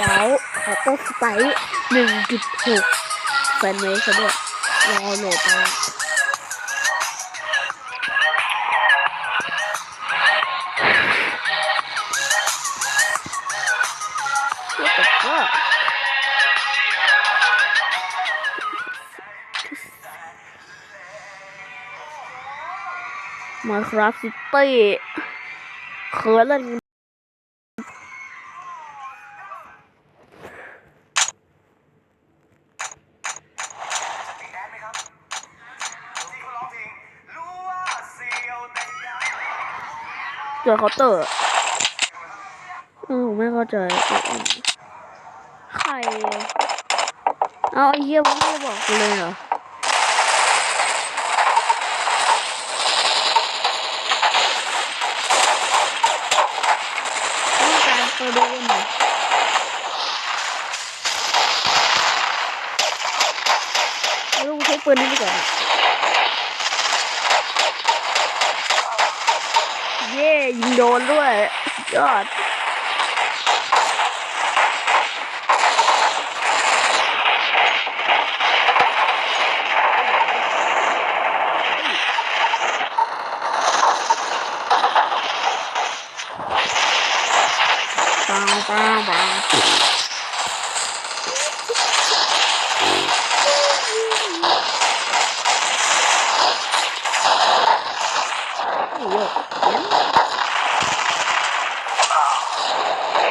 ว้าวขอต้สไปหนึ่งจุดหกแฟนเมสด้วยรอโหลดมามาครับซิตี้เคยเล่น เจอเคาน์เตอร์เออผมไม่เข้าใจใครเอาไอ้เหี้ยมึงไม่บอกกูเลยเหรอต้องการตัวเดินเหรอเอาลูกใช้ปืนนี้ดีกว่า เย่ยิงโดนด้วยยอด ปังปังปังโอ้โห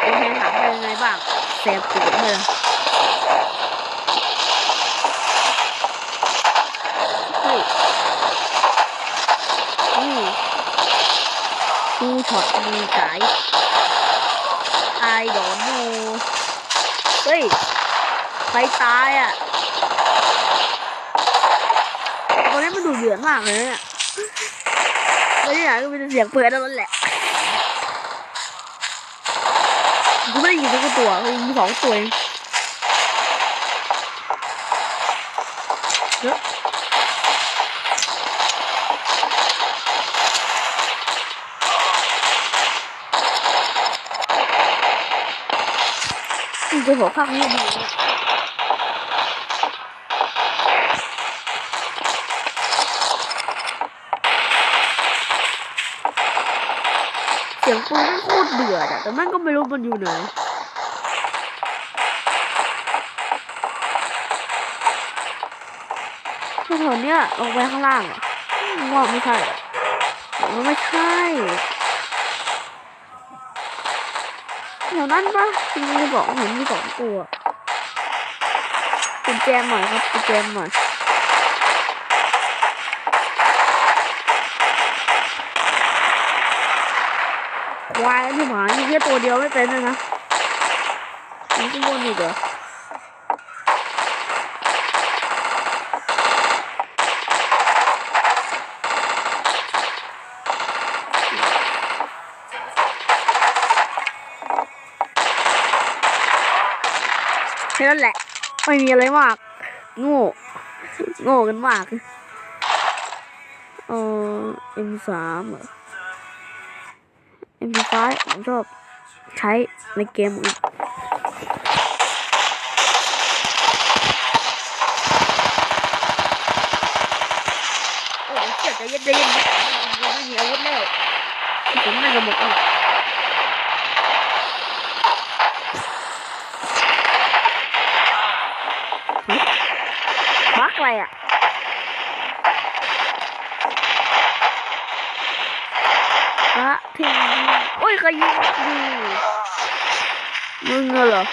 เป็นแทนถามเป็นยังไง บ้างแสบปวดเลยเฮ้ยนี่ดูช็อตมือไก่ I don't know เฮ้ยใครตายอะตอนนี้มันดูเดือดมากเลยเนี่ยไม่ได้อยากก็เป็นเสียงเปิดเท่านั้นแหละ กูไม่ได้ยินทุกตัวกูยิงสอง สียงปืนมันโคตรเดือดอะแต่มันก็ไม่รู้มันอยู่ไหนแถวๆเนี้ยลงไปข้างล่างอะว่าไม่ใช่มันไม่ใช่แถวนั้นปะจริงๆบอกเห็นมีสองตัวกุญแจหน่อยครับกุญแจหน่อย วายที่หมามีแค่ตัวเดียวไม่เป็นเลยนะมีข้างบนอีกเหรอแค่นั้นแหละ ไม่มีอะไรมาก โง่ โง่กันมาก เออ M3 เหรอ MP5 ผมชอบใช้ในเกมอื่นโอ้ยเจ็บใจเย็นใจเย็นผมไม่มีอาวุธแล้วผมไม่กระบอกอะบักอะไรอะพระทิ้ งโอ้ยใครยิงดูมึงเหรอ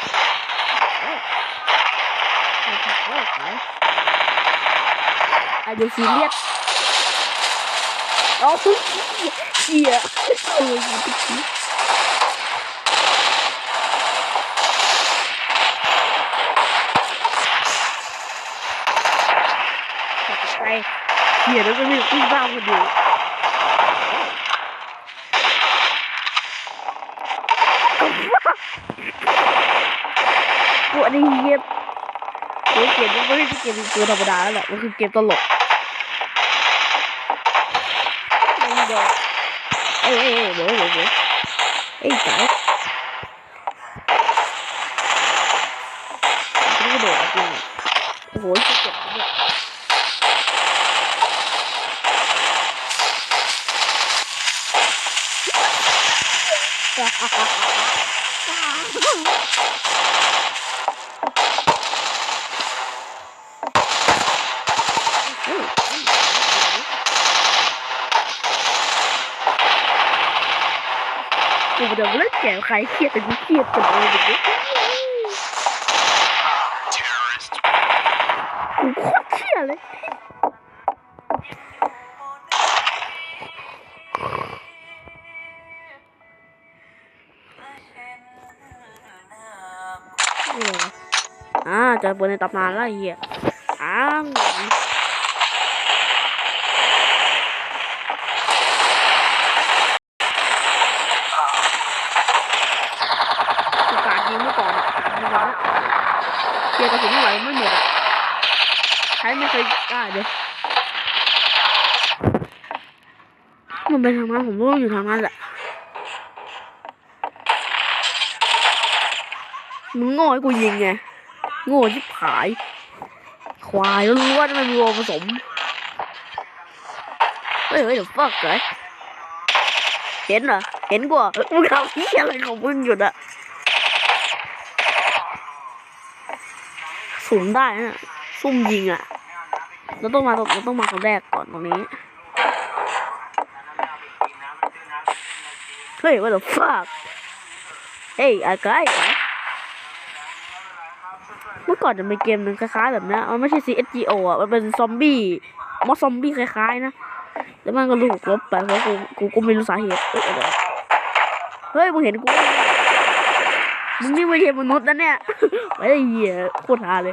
ตัวนี้เย็บตัวเกมนี้ไม่ใช่เก็บตัวธรรมดาแล้วแหละมันคือเก็บตลกไม่ยอมเอ้ยเอ้ยเฮ้ยเฮ้ยเฮ้ยเอ้ยตายกระโดดจริงโอ้โหเจ็บ เนี่ยกูจะเล่นแกใครเครียดแต่กูเครียดจังเลยเด็กกูโคตรเครียดเลยเหรออ่าเจอปืนในตำนานแล้วไอ้เหี้ยอ้ามกูการยิงเมื่อก่อนอะยิงก่อนนะเค ลียร์กระสุนไม่ไหวไม่หมดอะใช้ไม่เคยได้เลยมันเป็นทางนั้นผมก็ต้องอยู่ทางนั้นแหละมึงโง่ให้กูยิงไงโง่ชิบหาย ควายล้วรู้ว่ามันมีวัวผสมเฮ้ยเฮ้ยเดี๋ยวฟักเลยเห็นเหรอเห็นกูเหรอมึงทำที่อะไรของมึงอยู่อะ สูงได้นะซุ่มยิงอะเราต้องมาเราต้องมาคนแรกก่อนตรงนี้ เฮ้ย what the fuck เฮ้ยอะไรกันเมื่อก่อนจะมีเกมหนึ่งคล้ายๆแบบนี้ยมันไม่ใช่ CSGO อะ มันเป็นซอมบี้มอสซอมบี้คล้ายๆนะ แล้วมันก็ลูกลบไปเพราะกูกูกูไม่รู้สาเหตุเอ้ยเฮ้ยมึงเห็นกูมึงนี่ไม่ใช่มนุษย์นะเนี่ย ไม่ได้เหี้ยโคตรฮาเลย